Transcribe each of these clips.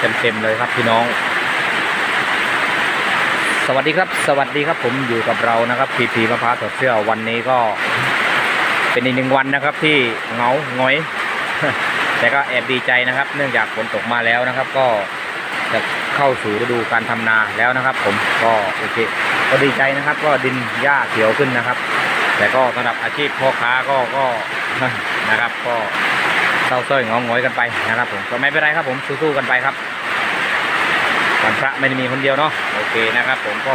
เต็มๆเลยครับพี่น้อง สวัสดีครับ สวัสดีครับผมอยู่กับเรานะครับพีพีมะพร้าวสดเสื้อวันนี้ก็ เป็นอีกหนึ่งวันนะครับที่เงาหงอย แต่ก็แอบดีใจนะครับ เนื่องจากฝนตกมาแล้วนะครับ ก็จะเข้าสู่ฤดูการทำนาแล้วนะครับ ผมก็โอเคก็ดีใจนะครับ ก็ดินหญ้าเขียวขึ้นนะครับ แต่ก็สำหรับอาชีพพ่อค้าก็ก็นะครับก็ เศร้าส้อยเหงาหงอยกันไปนะครับผมก็ไม่เป็นไรครับผมสู้ๆกันไปครับวันพระไม่ได้มีคนเดียวเนาะโอเคนะครับ ผมก็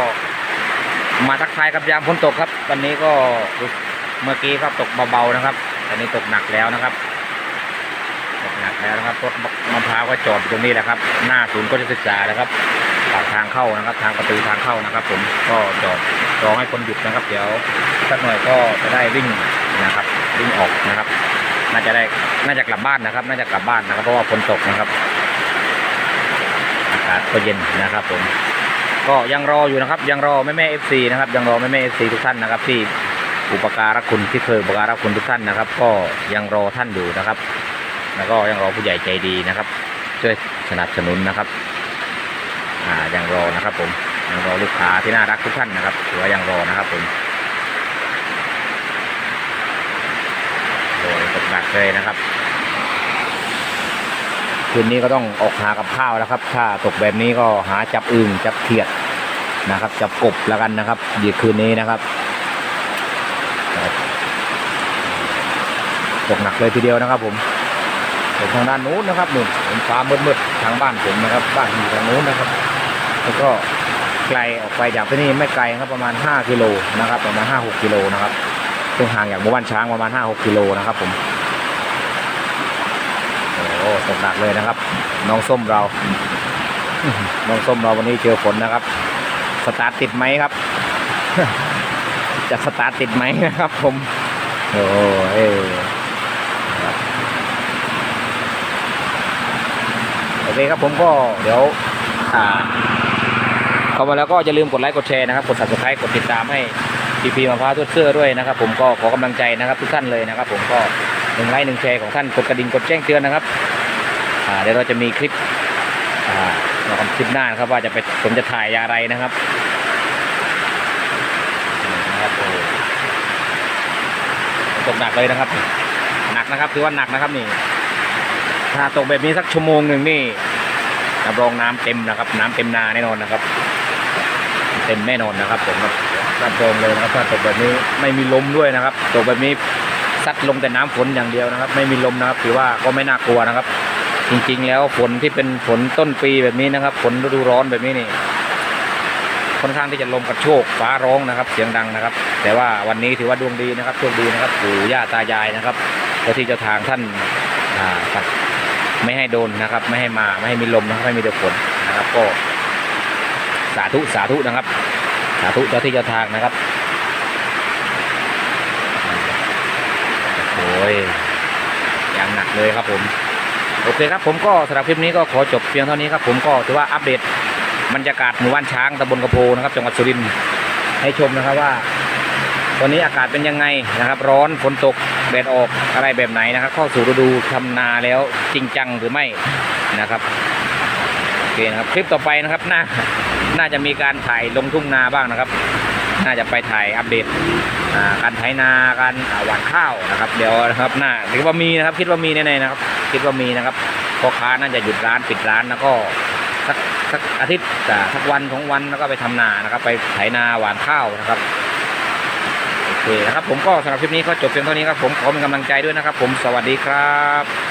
มาทักทายกับยามฝนตกครับ วันนี้ก็เมื่อกี้ครับตกเบาๆนะครับตอนนี้ตกหนักแล้วนะครับตกหนักแล้วนะครับรถมะพร้าวก็จอดตรงนี้แหละครับ หน้าศูนย์ก็จะศึกษานะครับปากทางเข้านะครับ ทางประตูทางเข้านะครับ ผมก็จอดรอให้คนหยุดนะครับ เดี๋ยวสักหน่อยก็จะได้วิ่งนะครับ วิ่งออกนะครับ น่าจะได้น่าจะกลับบ้านนะครับ น่าจะกลับบ้านนะครับ เพราะว่าฝนตกนะครับ อากาศก็เย็นนะครับ ผม ก็ยังรออยู่นะครับ ยังรอแม่แม่เอฟซีนะครับ ยังรอแม่แม่เอฟซีทุกท่านนะครับ ที่อุปการะคุณที่เคยอุปการะคุณทุกท่านนะครับ ก็ยังรอท่านอยู่นะครับ แล้วก็ยังรอผู้ใหญ่ใจดีนะครับ ช่วยสนับสนุนนะครับ อ่ายังรอนะครับ ผมยังรอลูกค้าที่น่ารักทุกท่านนะครับถือว่ายังรอนะครับผม โอ้ตกหนักเลยนะครับ คืนนี้ก็ต้องออกหากับข้าวแล้วครับ ถ้าตกแบบนี้ก็หาจับอึ่งจับเขียดนะครับ จับกบแล้วกันนะครับเดี๋ยวคืนนี้นะครับ ตกหนักเลยทีเดียวนะครับ ผมผมทางด้านนู้นนะครับนู่นผมฟ้ามืดๆทางบ้านผมนะครับ บ้านอยู่ทางนู้นนะครับ แล้วก็ไกลออกไปจากที่นี่ไม่ไกลครับประมาณ 5 กิโลนะครับ ประมาณ 5-6 กิโลนะครับ ซึ่งห่างจากหมู่บ้านช้างประมาณ 5-6 กิโลนะครับผม โอ้ตกหนักเลยนะครับ น้องส้มเรา น้องส้มเราวันนี้เจอฝนนะครับ สตาร์ทติดไหมครับ จะสตาร์ทติดไหมนะครับ ผม โอ้เออโอเคครับผมก็เดี๋ยวเข้ามาแล้วก็อย่าลืมกดไลค์กดแชร์นะครับ กด subscribe กดติดตามให้ พีพีมาพร้าวทวดเสื้อด้วยนะครับ ผมก็ขอกำลังใจนะครับทุกท่านเลยนะครับ ผมก็หนึ่งไลค์หนึ่งแชร์ของท่านกดกระดิ่งกดแจ้งเตือนนะครับอ่าเดี๋ยวเราจะมีคลิปอ่าเราทำคลิปหน้านะครับว่าจะไปผมจะถ่ายอะไรนะครับนะครับโอ้ตกหนักเลยนะครับ หนักนะครับถือว่าหนักนะครับนี่ ถ้าตกแบบนี้สักชั่วโมงหนึ่งนี่รับรองน้ำเต็มนะครับ น้ำเต็มนาแน่นอนนะครับ เต็มแน่นอนนะครับผมรับ รับรองเลยนะครับถ้าตกแบบนี้ไม่มีลมด้วยนะครับตกแบบนี้ซัดลงแต่น้ำฝนอย่างเดียวนะครับ ไม่มีลมนะครับถือว่าก็ไม่น่ากลัวนะครับ จริงๆ แล้วฝนที่เป็นฝนต้นปีแบบนี้นะครับฝนฤดูร้อนแบบนี้นี่ค่อนข้างที่จะลมกระโชกฟ้าร้องนะครับ เสียงดังนะครับ แต่ว่าวันนี้ถือว่าดวงดีนะครับโชคดีนะครับปู่ย่าตายายนะครับเจ้าที่เจ้าทางท่านอ่าปัดไม่ให้โดนนะครับ ไม่ให้มาไม่ให้มีลมนะครับไม่มีแต่ฝนนะครับ ก็สาธุสาธุนะครับ สาธุเจ้าที่เจ้าทางนะครับโอ้ยอย่างหนักเลยครับผม โอเคครับผมก็สำหรับคลิปนี้ก็ขอจบเพียงเท่านี้ครับผมก็ถือว่าอัปเดตบรรยากาศหมู่บ้านช้างตำบลกระโพนะครับจังหวัดสุรินทร์ให้ชมนะครับว่าตอนนี้อากาศเป็นยังไงนะครับ ร้อนฝนตกแดดออกอะไรแบบไหนนะครับ เข้าสู่ฤดูทำนาแล้วจริงจังหรือไม่นะครับโอเคนะครับคลิปต่อไปนะครับหน่า น่าจะมีการถ่ายลงทุ่งนาบ้างนะครับ น่าจะไปถ่ายอัปเดตอ่าการไถนาการหว่านข้าวนะครับ เดี๋ยวนะครับน่าคิดว่ามีนะครับ คิดว่ามีแน่ๆนะครับ คิดว่ามีนะครับพ่อค้าน่าจะหยุดร้านปิดร้านแล้วก็สักสักอาทิตย์อ่สักวันสองวันแล้วก็ไปทำนานะครับ ไปไถนาหว่านข้าวนะครับโอเคนะครับ ผมก็สำหรับคลิปนี้ก็จบเพียงเท่านี้ครับผมขอเป็นกำลังใจด้วยนะครับ ผมสวัสดีครับ